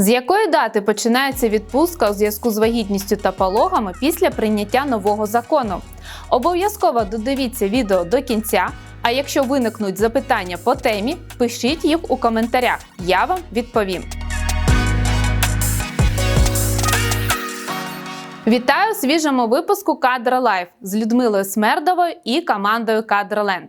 З якої дати починається відпустка у зв'язку з вагітністю та пологами після прийняття нового закону? Обов'язково додивіться відео до кінця. А якщо виникнуть запитання по темі, пишіть їх у коментарях. Я вам відповім. Вітаю у свіжому випуску Кадра Лайф з Людмилою Смердовою і командою Кадроленд.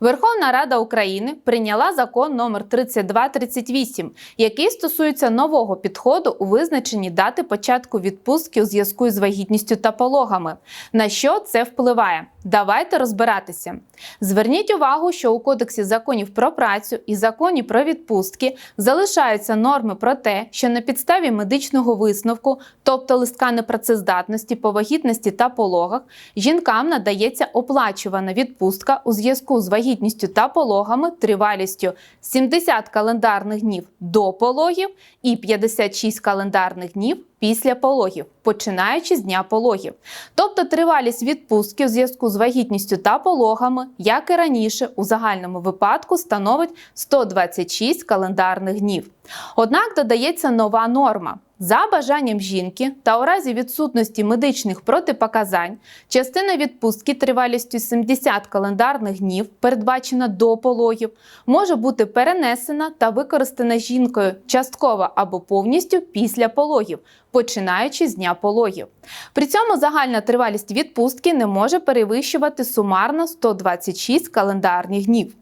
Верховна Рада України прийняла закон номер 3238, який стосується нового підходу у визначенні дати початку відпустки у зв'язку з вагітністю та пологами. На що це впливає? Давайте розбиратися. Зверніть увагу, що у Кодексі законів про працю і законі про відпустки залишаються норми про те, що на підставі медичного висновку, тобто листка непрацездатності по вагітності та пологах, жінкам надається оплачувана відпустка у зв'язку з вагітністю та пологами тривалістю 70 календарних днів до пологів і 56 календарних днів після пологів, починаючи з дня пологів. Тобто тривалість відпустки у зв'язку з вагітністю та пологами, як і раніше, у загальному випадку становить 126 календарних днів. Однак додається нова норма. За бажанням жінки та у разі відсутності медичних протипоказань частина відпустки тривалістю 70 календарних днів, передбачена до пологів, може бути перенесена та використана жінкою частково або повністю після пологів, починаючи з дня пологів. При цьому загальна тривалість відпустки не може перевищувати сумарно 126 календарних днів.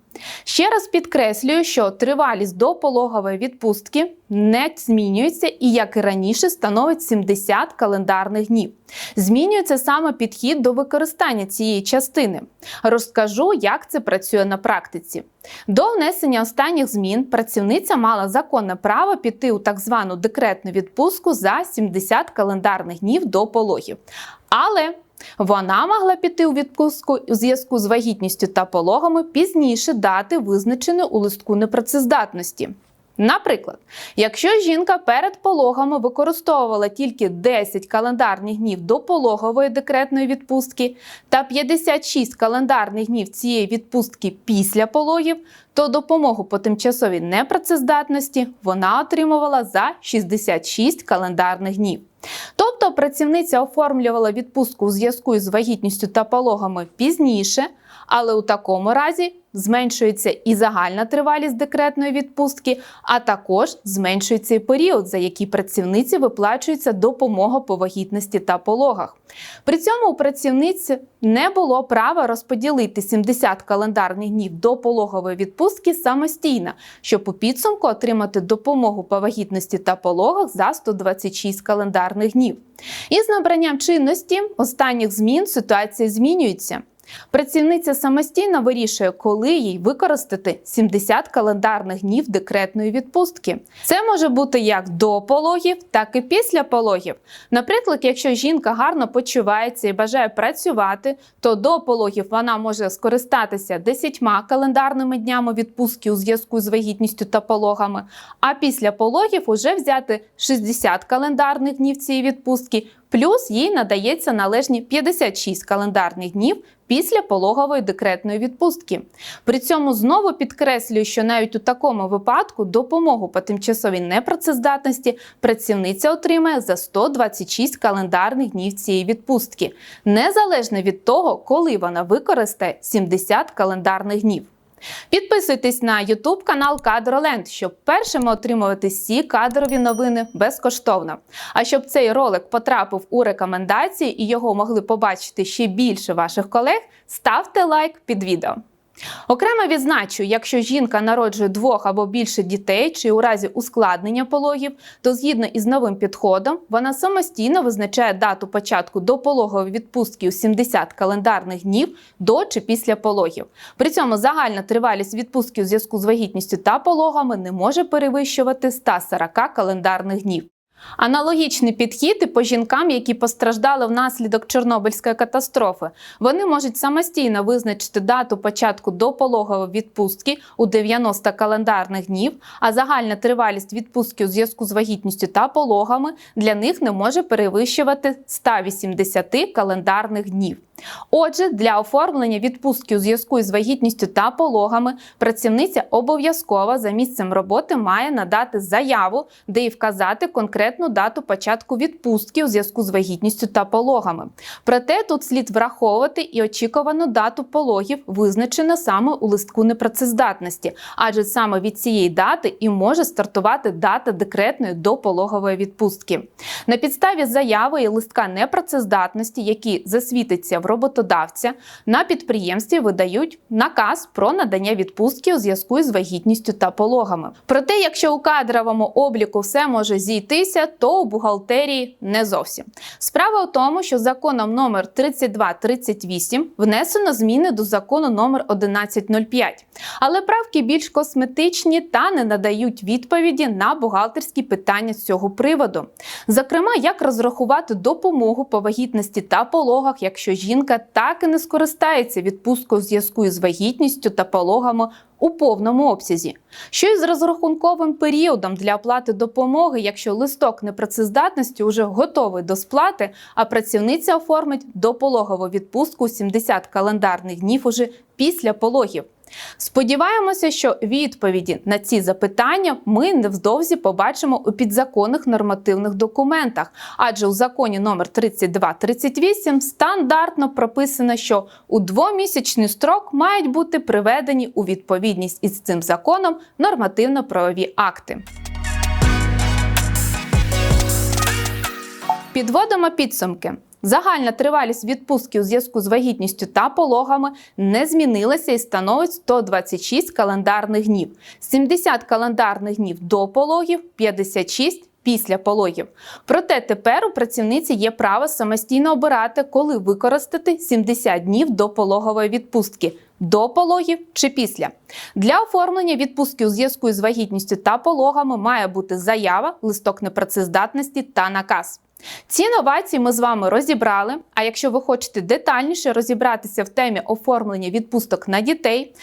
Ще раз підкреслюю, що тривалість до пологової відпустки не змінюється і, як і раніше, становить 70 календарних днів. Змінюється саме підхід до використання цієї частини. Розкажу, як це працює на практиці. До внесення останніх змін працівниця мала законне право піти у так звану декретну відпустку за 70 календарних днів до пологів. Але вона могла піти у відпустку у зв'язку з вагітністю та пологами пізніше дати визначеної у листку непрацездатності. Наприклад, якщо жінка перед пологами використовувала тільки 10 календарних днів до пологової декретної відпустки та 56 календарних днів цієї відпустки після пологів, то допомогу по тимчасовій непрацездатності вона отримувала за 66 календарних днів. Тобто працівниця оформлювала відпустку у зв'язку з вагітністю та пологами пізніше, але у такому разі зменшується і загальна тривалість декретної відпустки, а також зменшується і період, за який працівниці виплачується допомога по вагітності та пологах. При цьому у працівниці не було права розподілити 70 календарних днів до пологової відпустки самостійно, щоб у підсумку отримати допомогу по вагітності та пологах за 126 календарних днів. Із набранням чинності останніх змін ситуація змінюється. Працівниця самостійно вирішує, коли їй використати 70 календарних днів декретної відпустки. Це може бути як до пологів, так і після пологів. Наприклад, якщо жінка гарно почувається і бажає працювати, то до пологів вона може скористатися 10 календарними днями відпустки у зв'язку з вагітністю та пологами, а після пологів уже взяти 60 календарних днів цієї відпустки. Плюс їй надається належні 56 календарних днів після пологової декретної відпустки. При цьому знову підкреслюю, що навіть у такому випадку допомогу по тимчасовій непрацездатності працівниця отримає за 126 календарних днів цієї відпустки, незалежно від того, коли вона використає 70 календарних днів. Підписуйтесь на YouTube канал Кадроленд, щоб першими отримувати всі кадрові новини безкоштовно. А щоб цей ролик потрапив у рекомендації і його могли побачити ще більше ваших колег, ставте лайк під відео. Окремо відзначу, якщо жінка народжує двох або більше дітей, чи у разі ускладнення пологів, то згідно із новим підходом вона самостійно визначає дату початку до пологової відпустки у 70 календарних днів до чи після пологів. При цьому загальна тривалість відпустки у зв'язку з вагітністю та пологами не може перевищувати 140 календарних днів. Аналогічний підхід і по жінкам, які постраждали внаслідок Чорнобильської катастрофи. Вони можуть самостійно визначити дату початку допологової відпустки у 90 календарних днів, а загальна тривалість відпустки у зв'язку з вагітністю та пологами для них не може перевищувати 180 календарних днів. Отже, для оформлення відпустки у зв'язку із вагітністю та пологами працівниця обов'язково за місцем роботи має надати заяву, де і вказати конкретну дату початку відпустки у зв'язку з вагітністю та пологами. Проте тут слід враховувати і очікувану дату пологів, визначену саме у листку непрацездатності, адже саме від цієї дати і може стартувати дата декретної допологової відпустки. На підставі заяви і листка непрацездатності, які засвітиться в роботодавця, на підприємстві видають наказ про надання відпустки у зв'язку з вагітністю та пологами. Проте, якщо у кадровому обліку все може зійтися, то у бухгалтерії не зовсім. Справа у тому, що законом номер 3238 внесено зміни до закону номер 1105, але правки більш косметичні та не надають відповіді на бухгалтерські питання з цього приводу. Зокрема, як розрахувати допомогу по вагітності та пологах, якщо жінка так і не скористається відпусткою в зв'язку із вагітністю та пологами у повному обсязі. Що із розрахунковим періодом для оплати допомоги, якщо листок непрацездатності вже готовий до сплати, а працівниця оформить допологову відпустку 70 календарних днів уже після пологів. Сподіваємося, що відповіді на ці запитання ми невдовзі побачимо у підзаконних нормативних документах, адже у законі номер 3238 стандартно прописано, що у двомісячний строк мають бути приведені у відповідність із цим законом нормативно-правові акти. Підводимо підсумки. Загальна тривалість відпустки у зв'язку з вагітністю та пологами не змінилася і становить 126 календарних днів, 70 календарних днів до пологів, 56 після пологів. Проте тепер у працівниці є право самостійно обирати, коли використати 70 днів до пологової відпустки. До пологів чи після для оформлення відпустки у зв'язку з вагітністю та пологами має бути заява, листок непрацездатності та наказ. Ці новації ми з вами розібрали. А якщо ви хочете детальніше розібратися в темі оформлення відпусток на дітей,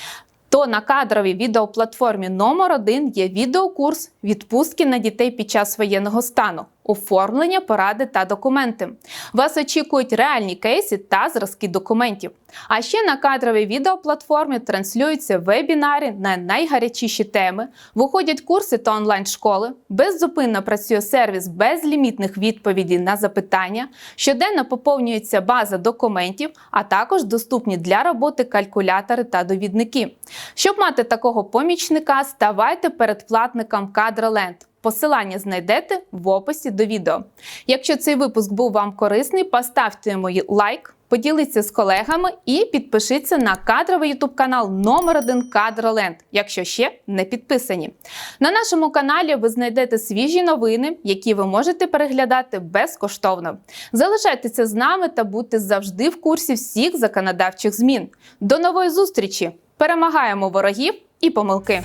то на кадровій відеоплатформі номер 1 є відеокурс відпустки на дітей під час воєнного стану, оформлення, поради та документи. Вас очікують реальні кейси та зразки документів. А ще на кадровій відеоплатформі транслюються вебінари на найгарячіші теми, виходять курси та онлайн-школи, беззупинно працює сервіс безлімітних відповідей на запитання, щоденно поповнюється база документів, а також доступні для роботи калькулятори та довідники. Щоб мати такого помічника, ставайте передплатником Кадроленд. Посилання знайдете в описі до відео. Якщо цей випуск був вам корисний, поставте йому лайк, поділіться з колегами і підпишіться на кадровий ютуб канал номер 1 Кадроленд, якщо ще не підписані. На нашому каналі ви знайдете свіжі новини, які ви можете переглядати безкоштовно. Залишайтеся з нами та будьте завжди в курсі всіх законодавчих змін. До нової зустрічі! Перемагаємо ворогів і помилки!